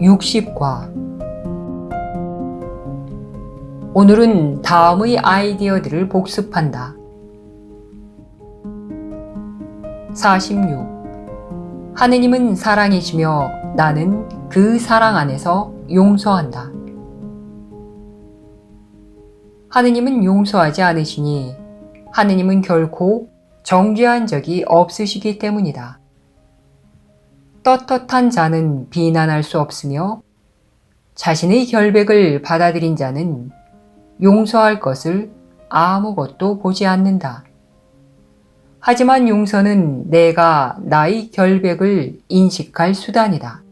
60과 오늘은 다음의 아이디어들을 복습한다. 46. 하느님은 사랑이시며 나는 그 사랑 안에서 용서한다. 하느님은 용서하지 않으시니 하느님은 결코 정죄한 적이 없으시기 때문이다. 떳떳한 자는 비난할 수 없으며 자신의 결백을 받아들인 자는 용서할 것을 아무것도 보지 않는다. 하지만 용서는 내가 나의 결백을 인식할 수단이다.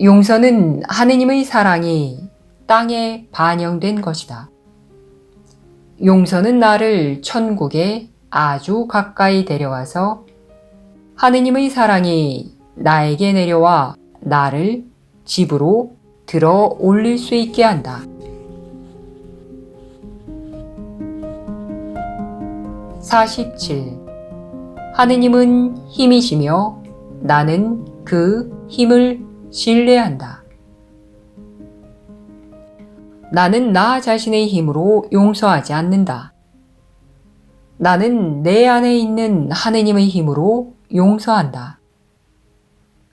용서는 하느님의 사랑이 땅에 반영된 것이다. 용서는 나를 천국에 아주 가까이 데려와서 하느님의 사랑이 나에게 내려와 나를 집으로 들어 올릴 수 있게 한다. 47. 하느님은 힘이시며 나는 그 힘을 신뢰한다. 나는 나 자신의 힘으로 용서하지 않는다. 나는 내 안에 있는 하느님의 힘으로 용서한다.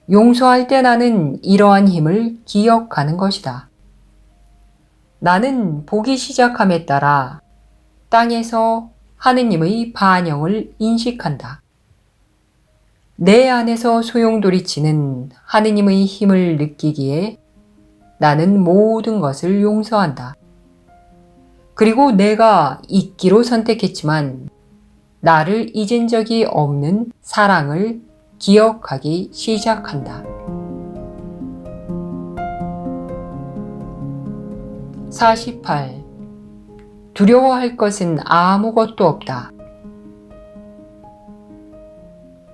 용서할 때 나는 이러한 힘을 기억하는 것이다. 나는 보기 시작함에 따라 땅에서 하느님의 반영을 인식한다. 내 안에서 소용돌이치는 하느님의 힘을 느끼기에 나는 모든 것을 용서한다. 그리고 내가 잊기로 선택했지만 나를 잊은 적이 없는 사랑을 기억하기 시작한다. 48. 두려워할 것은 아무것도 없다.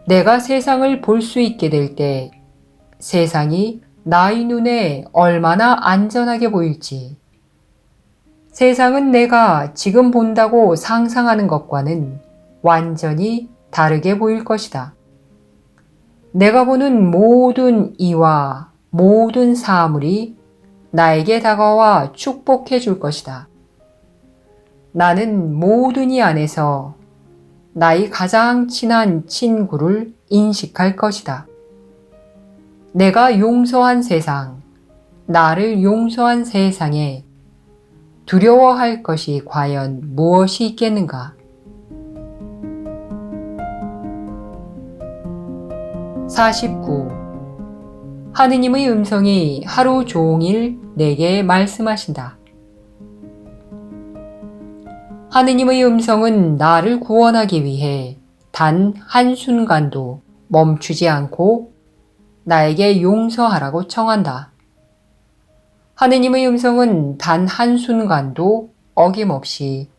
내가 세상을 볼 수 있게 될 때 세상이 나의 눈에 얼마나 안전하게 보일지 세상은 내가 지금 본다고 상상하는 것과는 완전히 다르게 보일 것이다. 내가 보는 모든 이와 모든 사물이 나에게 다가와 축복해 줄 것이다. 나는 모든 이 안에서 나의 가장 친한 친구를 인식할 것이다. 내가 용서한 세상, 나를 용서한 세상에 두려워할 것이 과연 무엇이 있겠는가? 49. 하느님의 음성이 하루 종일 내게 말씀하신다. 하느님의 음성은 나를 구원하기 위해 단 한순간도 멈추지 않고 나에게 용서하라고 청한다. 하느님의 음성은 단 한순간도 어김없이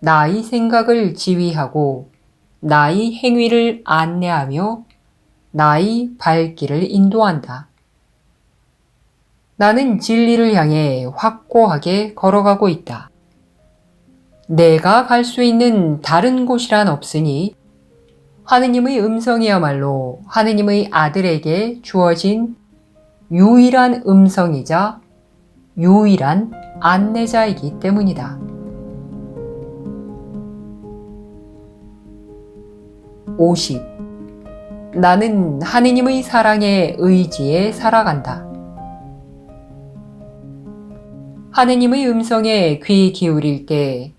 나의 생각을 지휘하고 나의 행위를 안내하며 나의 발길을 인도한다. 나는 진리를 향해 확고하게 걸어가고 있다. 내가 갈 수 있는 다른 곳이란 없으니 하느님의 음성이야말로 하느님의 아들에게 주어진 유일한 음성이자 유일한 안내자이기 때문이다. 50. 나는 하느님의 사랑의 의지에 살아간다. 하느님의 음성에 귀 기울일 때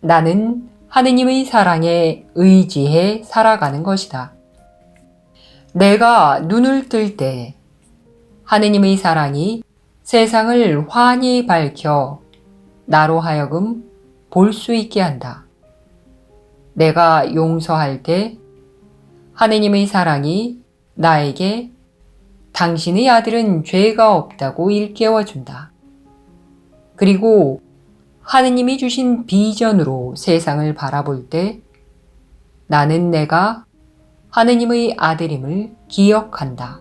나는 하느님의 사랑에 의지해 살아가는 것이다. 내가 눈을 뜰 때 하느님의 사랑이 세상을 환히 밝혀 나로 하여금 볼 수 있게 한다. 내가 용서할 때 하느님의 사랑이 나에게 당신의 아들은 죄가 없다고 일깨워 준다. 그리고 하느님이 주신 비전으로 세상을 바라볼 때 나는 내가 하느님의 아들임을 기억한다.